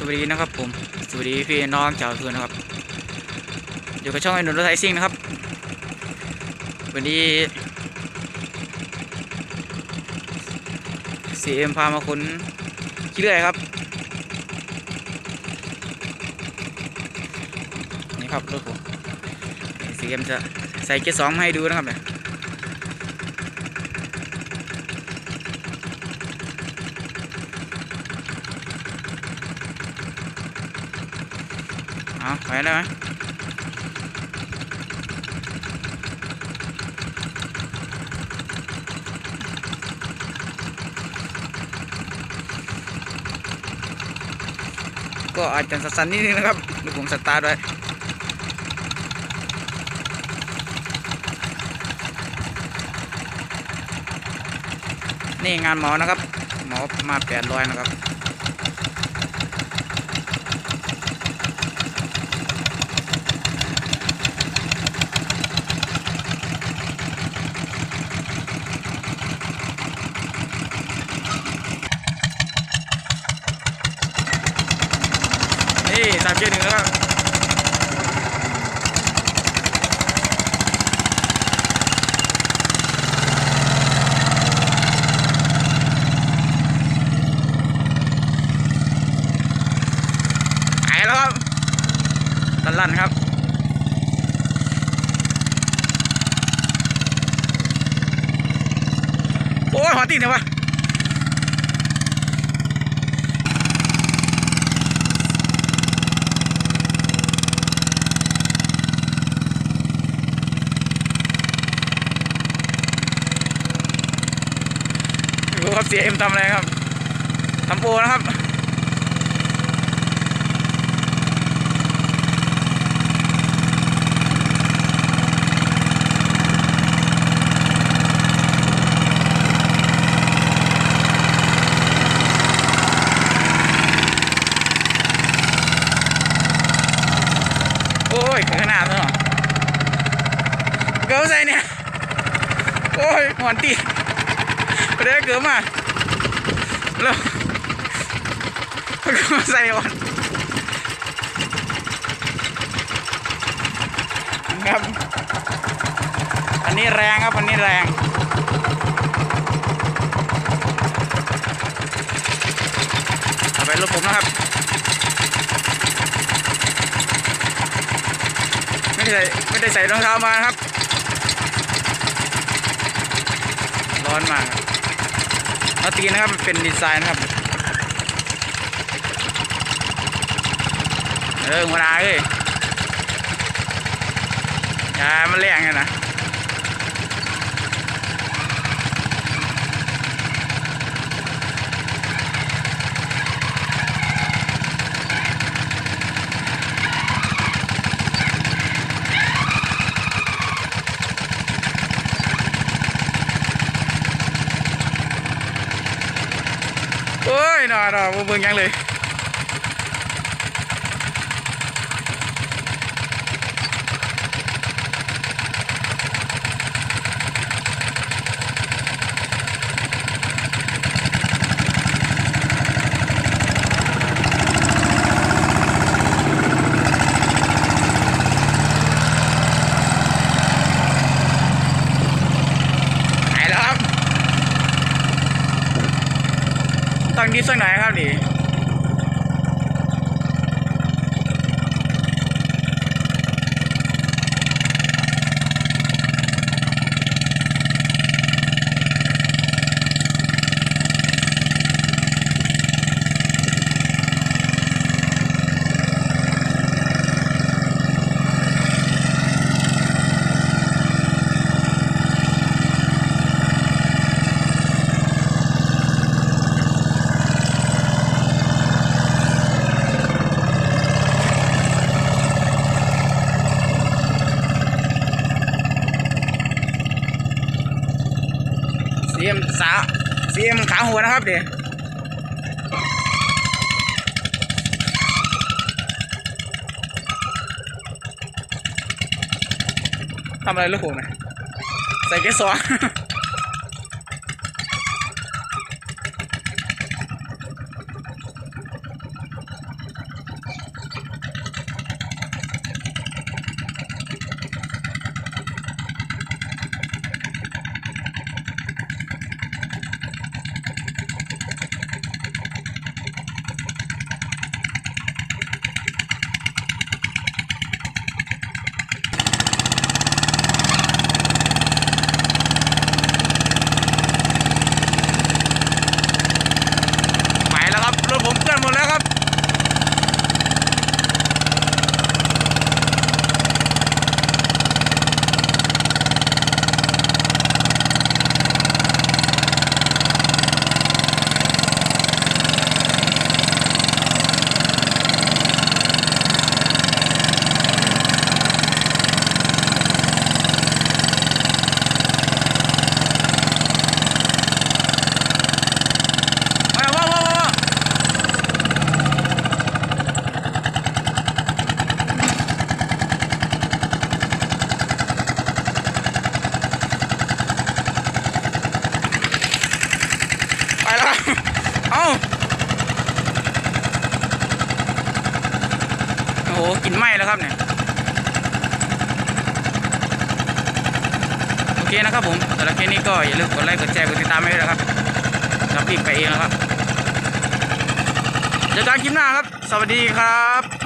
สวัสดีนะครับผม สวัสดีพี่น้องชาวทุนนะครับ อยู่กับช่องไอ้หนุ่มรถไทซิ่งนะครับ วันนี้ซีเอ็มพามาคนขี้เลื่อยครับ นี่ครับรถผมซีเอ็มจะใส่เกียร์สองมาให้ดูนะครับเนี่ย เอาไปได้ไหมก็อาจจะสั่นๆนิดนึงนะครับดูผมสตาร์ทไว้นี่งานหมอนะครับ หมอมาแปดร้อยนะครับ นี่สามเจ็ดหนึ่งแล้วครับหายแล้วครับลันลันครับโอ้ยหัวติดเนี่ยวะ ครับเสียเอ็มทำอะไรครับทำโปรนะครับโอ้ยขนาดนั้นเหรอเกิร์ลใส่เนี่ย โอ้ยหอนตี ไปได้เกิร์ลมาแล้วกิร์ลใส่หอนครับอันนี้แรงครับอันนี้แรงเอาไปรถผมนะครับไม่ได้ไม่ได้ใส่รองเท้ามาครับ ร้อนมาก ครับเอาตีนะครับเป็นดีไซน์นะครับเออหัวหนาเอ้ยอย่ามันแรงไงนะ โอ้ยหน่าหน่าบ่เบิ่งหยังเลย หายแล้วครับ ตั้งดิสสักหน่อยครับนี่ เสียมสาเสียมขาหัวนะครับเดี๋ยวทำอะไรลูกผมนะใส่แก๊สซอ เอาโอ้โหกลินไหม้แล้วครับเนี่ย โอเคนะครับผมสำหรับคลิปนี้ก็อย่าลืมกดไลค์ กดแชร์ กดติดตามให้ด้วยนะครับรับรีบไปเองนะครับเจอกันคลิปหน้าครับ สวัสดีครับ